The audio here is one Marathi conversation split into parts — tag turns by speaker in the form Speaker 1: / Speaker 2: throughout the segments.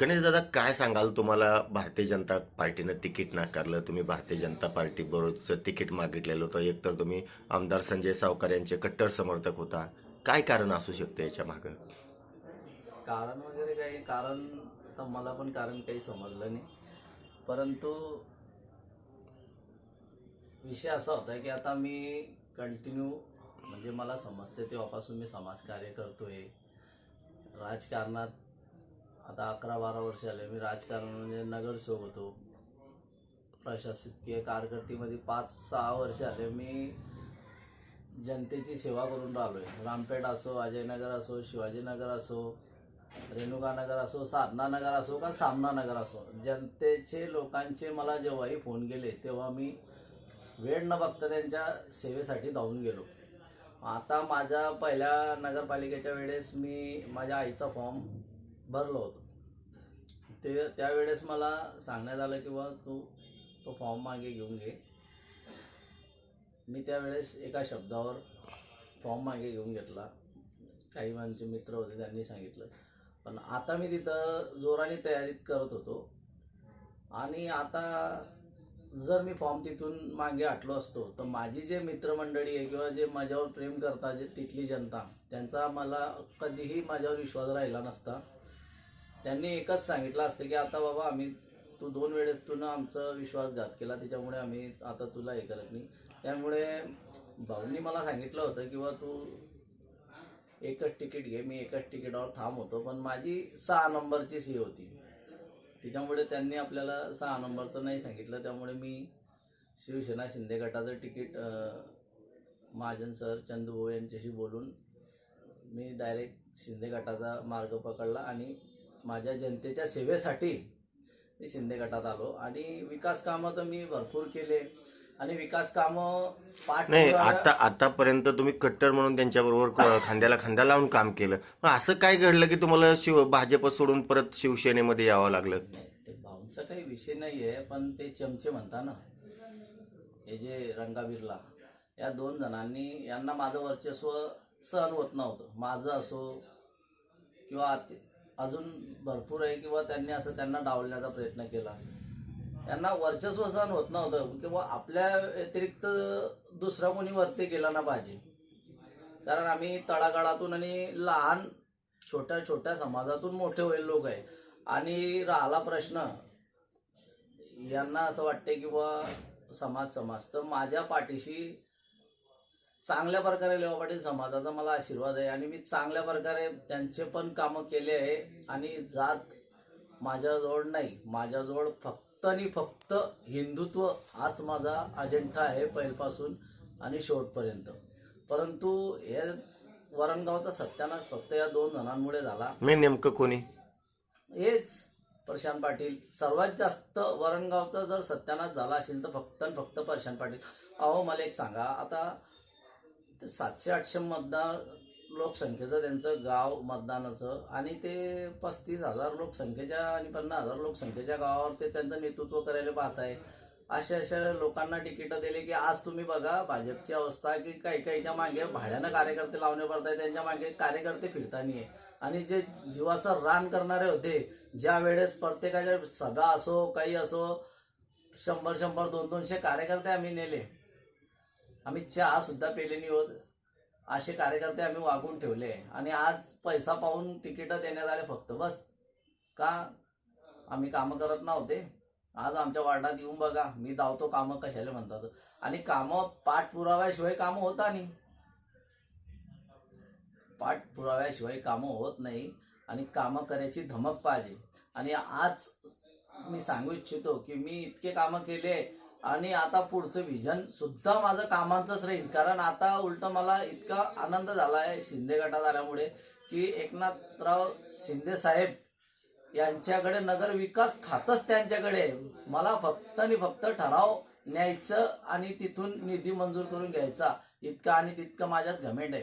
Speaker 1: गणेश दादा काय सांगाल तुम्हाला? भारतीय जनता पार्टीनं तिकीट नाकारलं. तुम्ही भारतीय जनता पार्टी बरोबर तिकीट मागितलेलं होतं. एकतर तुम्ही आमदार संजय सावकार यांचे कट्टर समर्थक होता. काय कारण असू शकतं याच्या मागं?
Speaker 2: कारण वगैरे काही कारण तर मला पण कारण काही समजलं नाही. परंतु विषय असा होता की आता मी कंटिन्यू म्हणजे मला समजते तेव्हापासून मी समाजकार्य करतोय. राजकारणात आता अकरा बारा वर्ष आले मी राजकारण म्हणजे नगरसेवक होतो. प्रशासकीय कारकिर्दीमध्ये पाच सहा वर्ष आले मी जनतेची सेवा करून राहिलो आहे रामपेठ असो अजयनगर असो शिवाजीनगर असो रेणुकानगर असो साधनानगर असो का सामनानगर असो जनतेचे लोकांचे मला जेव्हाही फोन केले तेव्हा मी वेळ न बघता त्यांच्या सेवेसाठी धावून गेलो. आता माझ्या पहिल्या नगरपालिकेच्या वेळेस मी माझ्या आईचा फॉर्म भरलो होतो. ते त्यावेळेस मला सांगण्यात आलं की बा तू तो फॉर्म मागे घेऊन घे. मी त्यावेळेस एका शब्दावर फॉर्म मागे घेऊन घेतला. काही माझे मित्र होते त्यांनी सांगितलं. पण आता मी तिथं जोराने तयारीत करत होतो. आणि आता जर मी फॉर्म तिथून मागे आटलो असतो तर माझी जे मित्रमंडळी आहे किंवा जे माझ्यावर प्रेम करता जे तिथली जनता त्यांचा मला कधीही माझ्यावर विश्वास राहिला नसता. त्यांनी एकच सांगितलं असतं की आता बाबा आम्ही तू दोन वेळेस तू आमचा विश्वासघात केला त्याच्यामुळे आम्ही आता तुला हे करत नाही. त्यामुळे भाऊंनी मला सांगितलं होतं किंवा तू एकच तिकीट घे मी एकच तिकीटावर थांब होतो पण माझी सहा नंबरची सी होती. त्याच्यामुळे त्यांनी आपल्याला सहा नंबरचं नाही सांगितलं त्यामुळे मी शिवसेना शिंदे गटाचं तिकीट महाजन सर चंदूभाऊ यांच्याशी बोलून मी डायरेक्ट शिंदे गटाचा मार्ग पकडला आणि माझ्या जनतेच्या सेवेसाठी मी शिंदे गटात आलो आणि विकास कामं तर मी भरपूर केले. आणि विकास कामं पाठ
Speaker 1: नाही आता आतापर्यंत तुम्ही कट्टर म्हणून त्यांच्याबरोबर खांद्याला खांदा लावून काम केलं. पण असं काय घडलं की तुम्हाला शिव भाजप सोडून परत शिवसेनेमध्ये यावं लागलं?
Speaker 2: ते भाऊंचा काही विषय नाही आहे पण ते चमचे म्हणता ना. हे जे रंगा बिर्ला या दोन जणांनी यांना माझं वर्चस्व सहन होत नव्हतं. माझं असो किंवा अजून भरपूर आहे किंवा त्यांनी असं त्यांना डावलण्याचा प्रयत्न केला. त्यांना वर्चस्व सहन होत नव्हतं किंवा आपल्या व्यतिरिक्त दुसरा कोणी वरती गेला ना पाहिजे कारण आम्ही तळागाळातून आणि लहान छोट्या छोट्या समाजातून मोठे होईल लोक आहे. आणि राहिला प्रश्न यांना असं वाटते की बुवा समाज समाज तर माझ्या पाठीशी चांगल्या प्रकारे लेवा पाटील समाजाचा मला आशीर्वाद आहे आणि मी चांगल्या प्रकारे त्यांचे पण कामं केले आहे आणि जात माझ्याजवळ नाही माझ्याजवळ फक्त आणि फक्त हिंदुत्व हाच माझा अजेंडा आहे पहिल्यापासून आणि शेवटपर्यंत. परंतु हे वरणगावचा सत्यानाश फक्त या दोन जणांमुळे झाला.
Speaker 1: मी नेमकं कोणी?
Speaker 2: हेच प्रशांत पाटील. सर्वात जास्त वरणगावचा जर सत्यानाश झाला असेल तर फक्त आणि फक्त प्रशांत पाटील. अहो मला एक सांगा. आता ते सातशे आठशे मतदार लोकसंख्येचं त्यांचं गाव मतदानाचं आणि ते पस्तीस हजार लोकसंख्येच्या आणि पन्नास हजार लोकसंख्येच्या गावावर ते त्यांचं नेतृत्व करायला पाहत आहे. अशा अशा लोकांना तिकीटं दिले की आज तुम्ही बघा भाजपची अवस्था की काही काहीच्या मागे भाड्यानं कार्यकर्ते लावणे पडत त्यांच्या मागे कार्यकर्ते फिरतानी आहे. आणि जे जीवाचं रान करणारे होते ज्या वेळेस प्रत्येकाच्या सभा असो काही असो शंभर शंभर दोन दोनशे कार्यकर्ते आम्ही नेले. आम्ही चहा सुद्धा पेले नाही होत. असे कार्यकर्ते आम्ही वागून ठेवले. आणि आज पैसा पाहून तिकीटं देण्यात आले फक्त बस. का? आम्ही कामं करत नव्हते. आज आमच्या वार्डात येऊन बघा. मी धावतो कामं कशाला म्हणतात. आणि कामं पाठपुराव्याशिवाय कामं होता नाही. पाठपुराव्याशिवाय कामं होत नाही. आणि कामं करायची धमक पाहिजे. आणि आज मी सांगू इच्छितो की मी इतके कामं केले आणि आता पुढचं व्हिजन सुद्धा माझं कामांचंच राहील. कारण आता उलट मला इतका आनंद झाला आहे शिंदे गटात आल्यामुळे की एकनाथराव शिंदे साहेब यांच्याकडे नगर विकास खातच त्यांच्याकडे मला फक्त आणि फक्त ठराव न्यायचं आणि तिथून निधी मंजूर करून घ्यायचा. इतका आणि तितकं माझ्यात घमेंट आहे.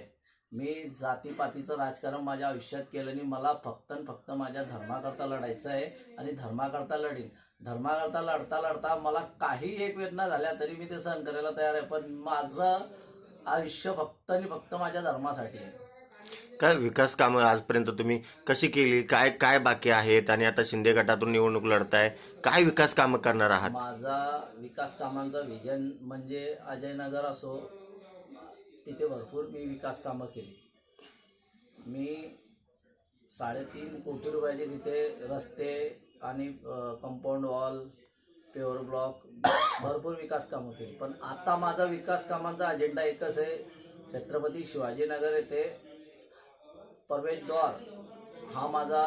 Speaker 2: मी जातीपातीचं राजकारण माझ्या आयुष्यात केलं आणि मला फक्त आणि फक्त माझ्या धर्माकरता लढायचं आहे आणि धर्माकरता लढीन. धर्माकरता लढता लढता मला काही एक वेदना झाल्या तरी मी ते सहन करायला तयार आहे पण माझं आयुष्य फक्त आणि फक्त माझ्या धर्मासाठी आहे.
Speaker 1: काय विकास कामं आजपर्यंत तुम्ही कशी केली? काय काय बाकी आहेत? आणि आता शिंदे गटातून निवडणूक लढताय. काय विकास कामं करणार आहात?
Speaker 2: माझा विकास कामांचा विजन म्हणजे अजयनगर असो तिथे भरपूर मी विकास कामं केली. मी साडेतीन कोटी रुपयाचे तिथे रस्ते आणि कंपाऊंड वॉल पेवर ब्लॉक भरपूर विकास कामं केली. पण आता माझा विकास कामांचा अजेंडा एकच आहे छत्रपती शिवाजीनगर येथे प्रवेशद्वार हा माझा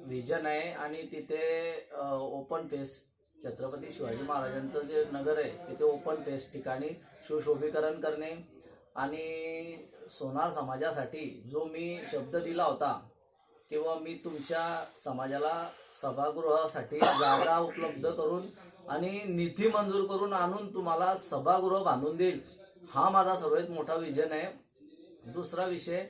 Speaker 2: व्हिजन आहे आणि तिथे ओपन फेस छत्रपती शिवाजी महाराजांचं जे नगर आहे तिथे ओपन फेस ठिकाणी सुशोभीकरण करणे आणि सोनार समाजासाठी जो मी शब्द दिला होता किंवा मी तुमच्या समाजाला सभागृहासाठी जागा उपलब्ध करून आणि निधी मंजूर करून आणून तुम्हाला सभागृह बांधून देईल हा माझा सर्वात मोठा विजन आहे. दुसरा विषय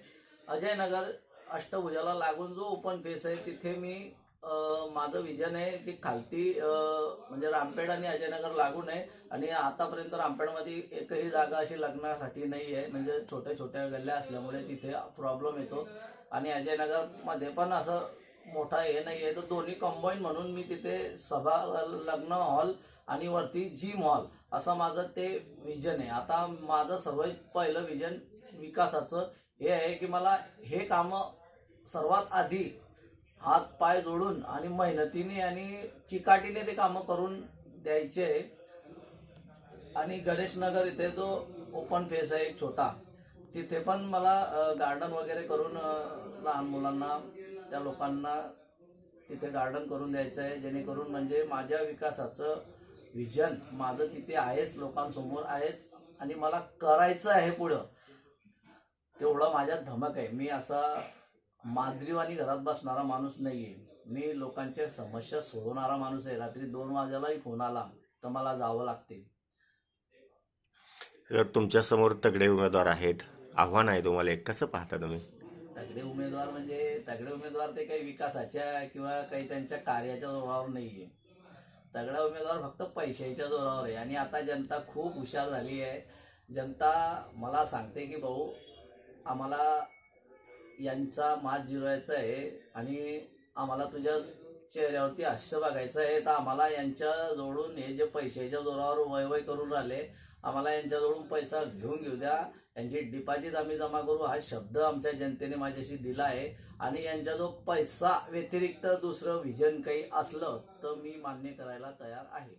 Speaker 2: अजयनगर अष्टभुजाला लागून जो ओपन फेस आहे तिथे मी माझं विजन आहे की खालती म्हणजे रामपेड आणि अजयनगर लागून आहे आणि आतापर्यंत रामपेडमध्ये एकही जागा अशी लग्नासाठी नाही आहे. म्हणजे छोट्या छोट्या गल्ल्या असल्यामुळे तिथे प्रॉब्लेम येतो. आणि अजयनगरमध्ये पण असं मोठा हे नाही आहे. तर दोन्ही कंबाईन म्हणून मी तिथे सभा लग्न हॉल आणि वरती जिम हॉल असं माझं ते विजन आहे. आता माझं सर्वात पहिलं विजन विकासाचं हे आहे की मला हे कामं सर्वात आधी हात पाय जोडून आणि मेहनतीने आणि चिकाटीने ते कामं करून द्यायचे. आहे आणि गणेशनगर इथे जो ओपन फेस आहे एक छोटा तिथे पण मला गार्डन वगैरे करून लहान मुलांना त्या लोकांना तिथे गार्डन करून द्यायचं आहे. जेणेकरून म्हणजे माझ्या विकासाचं विजन माझं तिथे आहेच लोकांसमोर आहेच आणि मला करायचं आहे पुढं. तेवढं माझ्यात धमक आहे. मी असा माजरीवाणी घरात बसणारा माणूस नाही आहे मी लोकांच्या समस्या सोडवणारा माणूस आहे. रात्री दोन वाजेलाही फोन आला तर मला जावं लागते.
Speaker 1: तुमच्यासमोर तगडे उमेदवार आहेत. आव्हान आहे तुम्हाला. एक कसं पाहता तुम्ही?
Speaker 2: तगडे उमेदवार म्हणजे तगडे उमेदवार ते काही विकासाच्या किंवा काही त्यांच्या कार्याच्या जोरावर नाहीये. तगडा उमेदवार फक्त पैशाच्या जोरावर आहे. आणि आता जनता खूप हुशार झाली आहे. जनता मला सांगते की भाऊ आम्हाला यांचा मात जिरवायचा आहे आणि आम्हाला तुझ्या चेहऱ्यावरती हास्य बघायचं आहे. तर आम्हाला यांच्या जोडून हे जे पैशाच्या जोरावर वयवय करून राहिले आम्हाला यांच्याजवळून पैसा घेऊन घेऊ द्या. यांची डिपॉझिट आम्ही जमा करू हा शब्द आमच्या जनतेने माझ्याशी दिला आहे. आणि यांच्या जो पैसा व्यतिरिक्त दुसरं व्हिजन काही असलं तर मी मान्य करायला तयार आहे.